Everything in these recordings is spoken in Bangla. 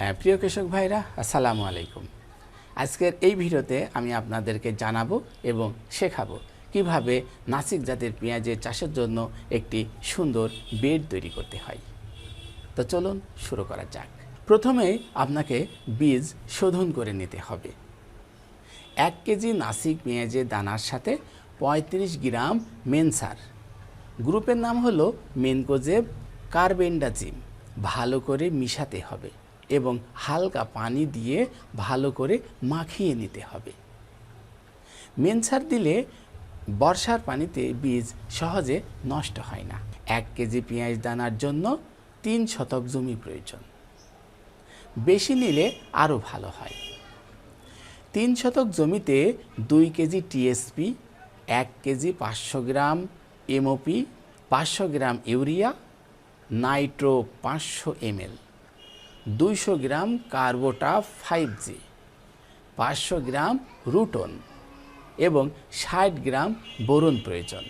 হ্যাঁ, প্রিয় কৃষক ভাইরা আসসালামু আলাইকুম। আজকের এই ভিডিওতে আমি আপনাদেরকে জানাব এবং শেখাবো কীভাবে নাসিক জাতের পেঁয়াজের চাষের জন্য একটি সুন্দর বেড তৈরি করতে হয়। তো চলুন শুরু করা যাক। প্রথমে আপনাকে বীজ শোধন করে নিতে হবে। এক কেজি নাসিক পেঁয়াজের দানার সাথে ৩৫ গ্রাম মেনসার। গ্রুপের নাম হলো মেনকোজেব কার্বেন্ডাজিম। ভালো করে মিশাতে হবে। এবং হালকা পানি দিয়ে ভালো করে মাখিয়ে নিতে হবে। মেনসার দিলে বর্ষার পানিতে বীজ সহজে নষ্ট হয় না। এক কেজি পেঁয়াজ দানার জন্য তিন শতক জমি প্রয়োজন। বেশি নিলে আরও ভালো হয়। তিন শতক জমিতে দুই কেজি টিএসপি এক কেজি পাঁচশো গ্রাম এমওপি, পাঁচশো গ্রাম ইউরিয়া, নাইট্রো পাঁচশো এমএল দুইশো গ্রাম কার্বোটা ফাইভ জি, পাঁচশো গ্রাম রুটন এবং ষাট গ্রাম বোরন প্রয়োজন।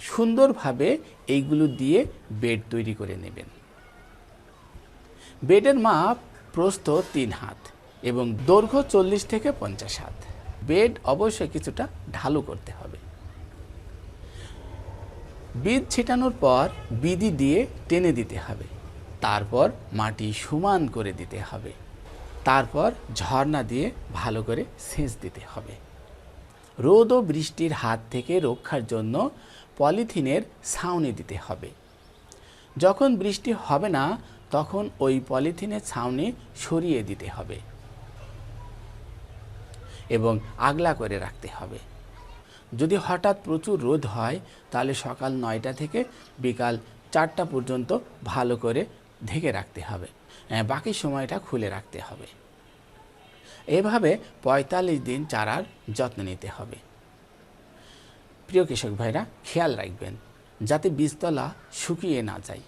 সুন্দরভাবে এইগুলো দিয়ে বেড তৈরি করে নেবেন। বেডের মাপ প্রস্থ তিন হাত এবং দৈর্ঘ্য চল্লিশ থেকে পঞ্চাশ হাত। বেড অবশ্যই কিছুটা ঢালু করতে হবে। বীজ ছিটানোর পর বিধি দিয়ে টেনে দিতে হবে। তারপর মাটি সমান করে দিতে হবে। তারপর ঝর্ণা দিয়ে ভালো করে সেচ দিতে হবে। রোদ ও বৃষ্টির হাত থেকে রক্ষার জন্য পলিথিনের ছাউনি দিতে হবে। যখন বৃষ্টি হবে না, তখন ওই পলিথিনের ছাউনি সরিয়ে দিতে হবে এবং আগলা করে রাখতে হবে। যদি হঠাৎ প্রচুর রোদ হয়, তাহলে সকাল নয়টা থেকে বিকাল চারটা পর্যন্ত ভালো করে ঢেকে রাখতে হবে। বাকি সময়টা খুলে রাখতে হবে। এভাবে পঁয়তাল্লিশ দিন চারার যত্ন নিতে হবে। প্রিয় কৃষক ভাইরা, খেয়াল রাখবেন, যাতে বীজতলা শুকিয়ে না যায়।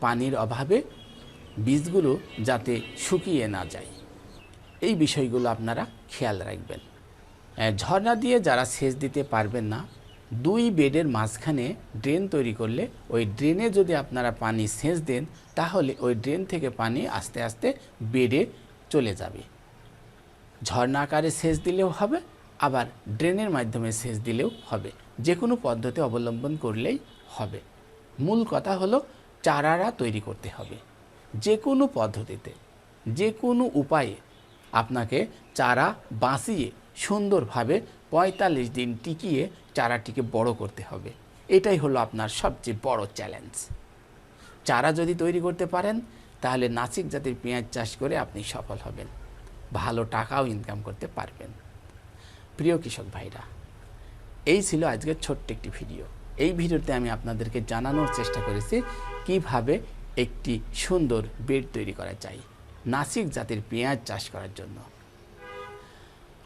পানির অভাবে বীজগুলো যাতে শুকিয়ে না যায়। এই বিষয়গুলো আপনারা খেয়াল রাখবেন। ঝর্ণা দিয়ে যারা সেচ দিতে পারবেন না দুই বেডের মাঝখানে ড্রেন তৈরি করলে ওই ড্রেনে যদি আপনারা পানি সেচ দেন, তাহলে ওই ড্রেন থেকে পানি আস্তে আস্তে বেডে চলে যাবে। ঝর্ণা আকারে সেচ দিলেও হবে, আবার ড্রেনের মাধ্যমে সেচ দিলেও হবে। যে কোনো পদ্ধতি অবলম্বন করলেই হবে। মূল কথা হলো চারারা তৈরি করতে হবে। যে কোনো পদ্ধতিতে যে কোনো উপায়ে আপনাকে চারা বাঁচিয়ে সুন্দরভাবে পঁয়তাল্লিশ দিন টিকিয়ে চারাটিকে বড় করতে হবে। এটাই হলো আপনার সবচেয়ে বড় চ্যালেঞ্জ চারা যদি তৈরি করতে পারেন, তাহলে নাসিক জাতের পেঁয়াজ চাষ করে আপনি সফল হবেন। ভালো টাকাও ইনকাম করতে পারবেন। প্রিয় কৃষক ভাইরা, এই ছিল আজকের ছোট্ট একটি ভিডিও। এই ভিডিওতে আমি আপনাদেরকে জানানোর চেষ্টা করেছি কীভাবে একটি সুন্দর বেড তৈরি করা যায়, নাসিক জাতের পেঁয়াজ চাষ করার জন্য।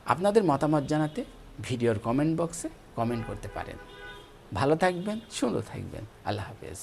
আপনাদের মতামত জানাতে ভিডিওর কমেন্ট বক্সে কমেন্ট করতে পারেন। ভালো থাকবেন, সুন্দর থাকবেন। আল্লাহ হাফেজ।